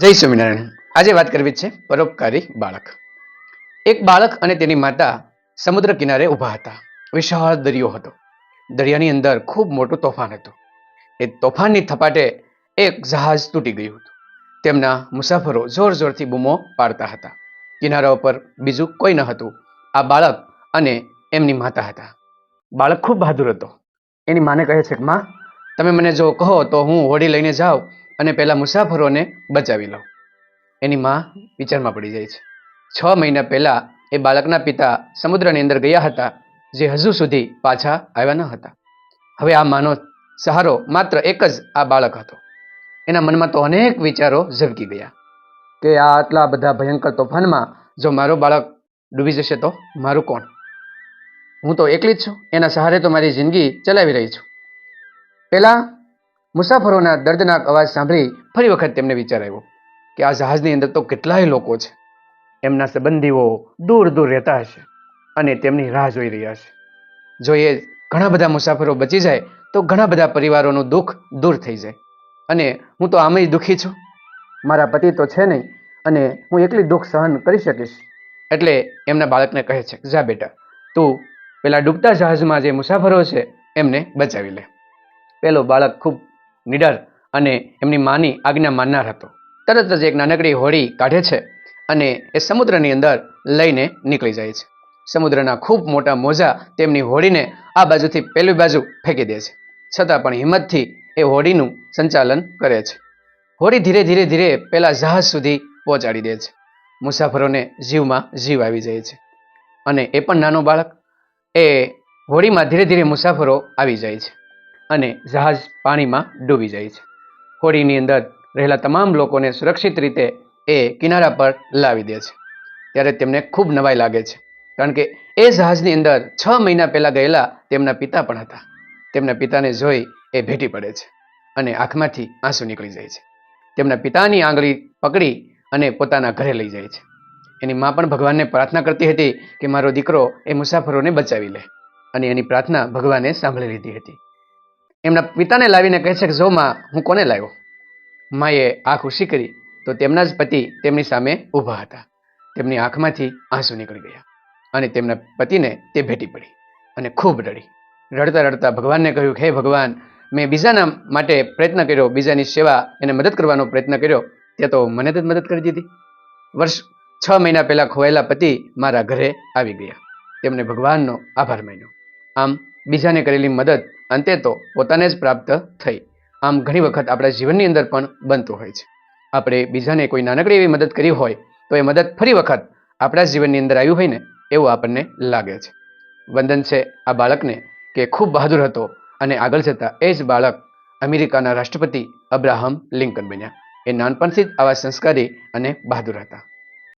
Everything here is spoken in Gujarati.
જય સ્વામિનારાયણ. આજે વાત કરવી છે પરોપકારી બાળક. એક બાળક અને તેની માતા સમુદ્ર કિનારે ઊભા હતા. વિશાળ દરિયો હતો. દરિયાની અંદર ખૂબ મોટું તોફાન હતું. એ તોફાનની થપાટે એક જહાજ તૂટી ગયું હતું. તેમના મુસાફરો જોર જોરથી બૂમો પાડતા હતા. કિનારા ઉપર બીજું કોઈ ન હતું. આ બાળક અને એમની માતા હતા. બાળક ખૂબ બહાદુર હતો. એની માને કહે છે કે, માં, તમે મને જો કહો તો હું હોડી લઈને જાઉં અને પહેલાં મુસાફરોને બચાવી લઉં એની માં વિચારમાં પડી જાય છે. છ મહિના પહેલાં એ બાળકના પિતા સમુદ્રની અંદર ગયા હતા, જે હજુ સુધી પાછા આવ્યા ન હતા. હવે આ માનો સહારો માત્ર એક જ આ બાળક હતો. એના મનમાં તો અનેક વિચારો ઝબકી ગયા કે આ આટલા બધા ભયંકર તોફાનમાં જો મારો બાળક ડૂબી જશે તો મારું કોણ? હું તો એકલી જ છું. એના સહારે તો મારી જિંદગી ચલાવી રહી છું. પહેલા મુસાફરોના દર્દનાક અવાજ સાંભળી ફરી વખત તેમને વિચાર આવ્યો કે આ જહાજની અંદર તો કેટલાય લોકો છે. એમના સંબંધીઓ દૂર દૂર રહેતા હશે અને તેમની રાહ જોઈ રહ્યા છે. જો એ ઘણા બધા મુસાફરો બચી જાય, તો ઘણા બધા પરિવારોનું દુઃખ દૂર થઈ જાય. અને હું તો આમેય દુઃખી છું. મારા પતિ તો છે નહીં અને હું એકલી દુઃખ સહન કરી શકીશ. એટલે એમના બાળકને કહે છે, જા બેટા, તું પેલા ડૂબતા જહાજમાં જે મુસાફરો છે, એમને બચાવી લે. પેલો બાળક ખૂબ નિડર અને એમની માની આજ્ઞા માનનાર હતો. તરત જ એક નાનકડી હોડી કાઢે છે અને એ સમુદ્રની અંદર લઈને નીકળી જાય છે. સમુદ્રના ખૂબ મોટા મોજા તેમની હોડીને આ બાજુથી પેલી બાજુ ફેંકી દે છે. છતાં પણ હિંમતથી એ હોડીનું સંચાલન કરે છે. હોડી ધીરે ધીરે ધીરે પેલા જહાજ સુધી પહોંચાડી દે છે. મુસાફરોને જીવમાં જીવ આવી જાય છે. અને એ પણ નાનો બાળક. એ હોડીમાં ધીરે ધીરે મુસાફરો આવી જાય છે. અને જહાજ પાણીમાં ડૂબી જાય છે. હોડીની અંદર રહેલા તમામ લોકોને સુરક્ષિત રીતે એ કિનારા પર લાવી દે છે. ત્યારે તેમને ખૂબ નવાઈ લાગે છે. કારણ કે એ જહાજની અંદર છ મહિના પહેલાં ગયેલા તેમના પિતા પણ હતા. તેમના પિતાને જોઈ એ ભેટી પડે છે અને આંખમાંથી આંસુ નીકળી જાય છે. તેમના પિતાની આંગળી પકડી અને પોતાના ઘરે લઈ જાય છે. એની મા પણ ભગવાનને પ્રાર્થના કરતી હતી કે મારો દીકરો એ મુસાફરોને બચાવી લે અને એની પ્રાર્થના ભગવાને સાંભળી લીધી હતી. એમના પિતાને લાવીને કહે છે કે જો માં, હું કોને લાવ્યો? માએ આંખ ઉશી કરી તો તેમના જ પતિ તેમની સામે ઊભા હતા. તેમની આંખમાંથી આંસુ નીકળી ગયા અને તેમના પતિને તે ભેટી પડી અને ખૂબ રડી. રડતા રડતા ભગવાનને કહ્યું, હે ભગવાન, મેં બીજાના માટે પ્રયત્ન કર્યો, બીજાની સેવા એને મદદ કરવાનો પ્રયત્ન કર્યો, તે તો મને જ મદદ કરી દીધી. વર્ષ છ મહિના પહેલા ખોવાયેલા પતિ મારા ઘરે આવી ગયા. તેમને ભગવાનનો આભાર માન્યો. આમ બીજાને કરેલી મદદ અંતે તો પોતાને જ પ્રાપ્ત થઈ. આમ ઘણી વખત આપણા જીવનની અંદર પણ બનતું હોય છે. આપણે બીજાને કોઈ નાનકડી એવી મદદ કરી હોય, તો એ મદદ ફરી વખત આપણા જીવનની અંદર આવ્યું હોય ને, એવું આપણને લાગે છે. વંદન છે આ બાળકને કે ખૂબ બહાદુર હતો અને આગળ જતાં એ જ બાળક અમેરિકાના રાષ્ટ્રપતિ અબ્રાહમ લિંકન બન્યા. એ નાનપણથી જ આવા સંસ્કારી અને બહાદુર હતા.